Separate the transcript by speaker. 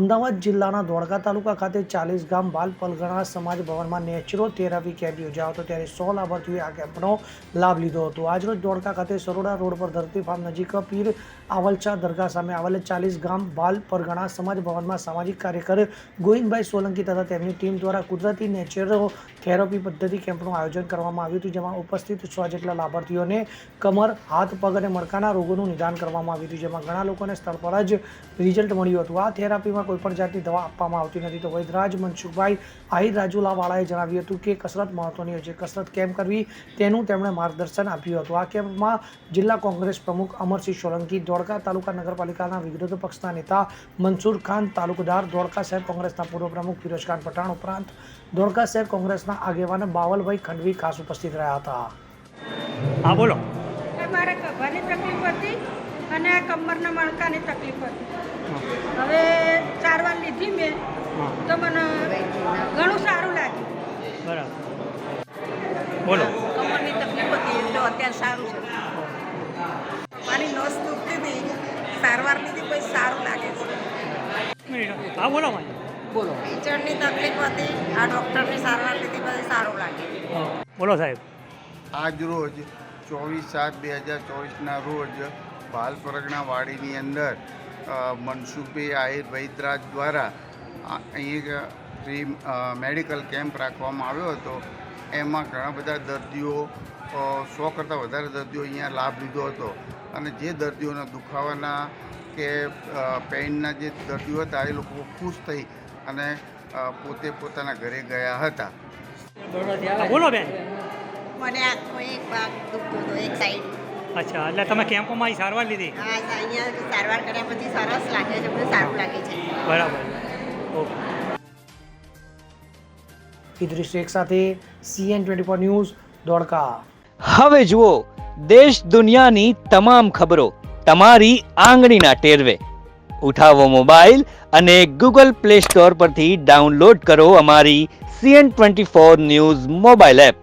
Speaker 1: અમદાવાદ જિલ્લાના ધોળકા તાલુકા ખાતે ચાલીસ ગામ બાલ પલગણા સમાજ ભવનમાં નેચરો થેરાપી કેમ્પ યોજાયો હતો. ત્યારે સો લાભાર્થીઓએ આ કેમ્પનો લાભ લીધો હતો. આજરોજ ધોળકા ખાતે સરોડા રોડ પર ધરતી ફાર્મ નજીક પીર આવલચા દરગાહ સામે આવેલ ચાલીસ ગામ બાલ પરગણા સમાજ ભવનમાં સામાજિક કાર્યકર ગોવિંદભાઈ સોલંકી તથા તેમની ટીમ દ્વારા કુદરતી નેચરો થેરાપી પદ્ધતિ કેમ્પનું આયોજન કરવામાં આવ્યું હતું, જેમાં ઉપસ્થિત સો જેટલા લાભાર્થીઓને કમર, હાથ, પગ અને મણકાના રોગોનું નિદાન કરવામાં આવ્યું હતું, જેમાં ઘણા લોકોને સ્થળ પર જ રિઝલ્ટ મળ્યું હતું. આ થેરાપીમાં કોઈ પણ જાતની દવા આપવામાં આવતી નથી. તો વૈદરાજ મનસુખભાઈ આહિર રાજુલાવાળાએ જણાવ્યું હતું કે કસરત મહત્વની હોય છે. કસરત કેમ કરવી? તેનું તેમણે માર્ગદર્શન આપ્યું હતું. આ કેમ્પમાં જિલ્લા કોંગ્રેસ પ્રમુખ અમરસિંહ સોલંકી ધોળકા તાલુકા નગરપાલિકાના વિરોધ પક્ષના નેતા મનસુર ખાન તાલુકદાર ધોળકા શહેર કોંગ્રેસના પૂર્વ પ્રમુખ ફિરોજખાન પઠાણ ઉપરાંત ધોળકા શહેર કોંગ્રેસના આગેવાન બાવલભાઈ ખંડવી ખાસ ઉપસ્થિત રહ્યા હતા.
Speaker 2: હા બોલો.
Speaker 3: એ મારે કભાની તકલીફ હતી અને કમરના મણકાની તકલીફ હતી. હવે સારવાર મેં તો મને ઘણું સારું લાગ્યું.
Speaker 2: બરાબર. બોલો.
Speaker 4: કમરની તકલીફ હતી તો અત્યારે સારું છે. મારી નસ દુખતી હતી સારવાર લીધી પછી સારું લાગે છે.
Speaker 2: હા બોલો
Speaker 4: બોલો. કિચડની તકલીફ હતી આ ડૉક્ટરની સારવાર લીધી પછી સારું લાગે.
Speaker 2: બોલો સાહેબ.
Speaker 5: આજ રોજ ચોવીસ સાત બે હજાર ચોવીસના રોજ બાલ પરગણા વાડીની અંદર મનસુખભાઈ આહિર વૈદરાજ દ્વારા અહીં એક ફ્રી મેડિકલ કેમ્પ રાખવામાં આવ્યો હતો. એમાં ઘણા બધા દર્દીઓ સો કરતાં વધારે દર્દીઓ અહીંયા લાભ લીધો હતો. અને જે દર્દીઓના દુખાવાના કે પેઇનના જે દર્દીઓ હતા એ લોકો ખુશ થઈ અને પોતે પોતાના ઘરે ગયા હતા.
Speaker 2: બોલો બેન.
Speaker 4: મને આખો એક ભાગ દુખતો હતો એક સાઈડ
Speaker 2: અચ્છા એટલે તમે કેમ્પોમાં સારવાર લીધી?
Speaker 4: હા અહીંયા સારવાર કર્યા પછી સરસ લાગે છે બધું સારું લાગે છે.
Speaker 2: બરાબર. ઓકે.
Speaker 1: ઇદ્રિસ શેખ સાથે CN twenty four news Dholka
Speaker 6: હવે જુઓ દેશ દુનિયાની તમામ ખબરો તમારી આંગળીના ટેરવે. ઉઠાવો મોબાઈલ અને ગૂગલ પ્લે સ્ટોર પરથી ડાઉનલોડ કરો અમારી CN twenty four news mobile app.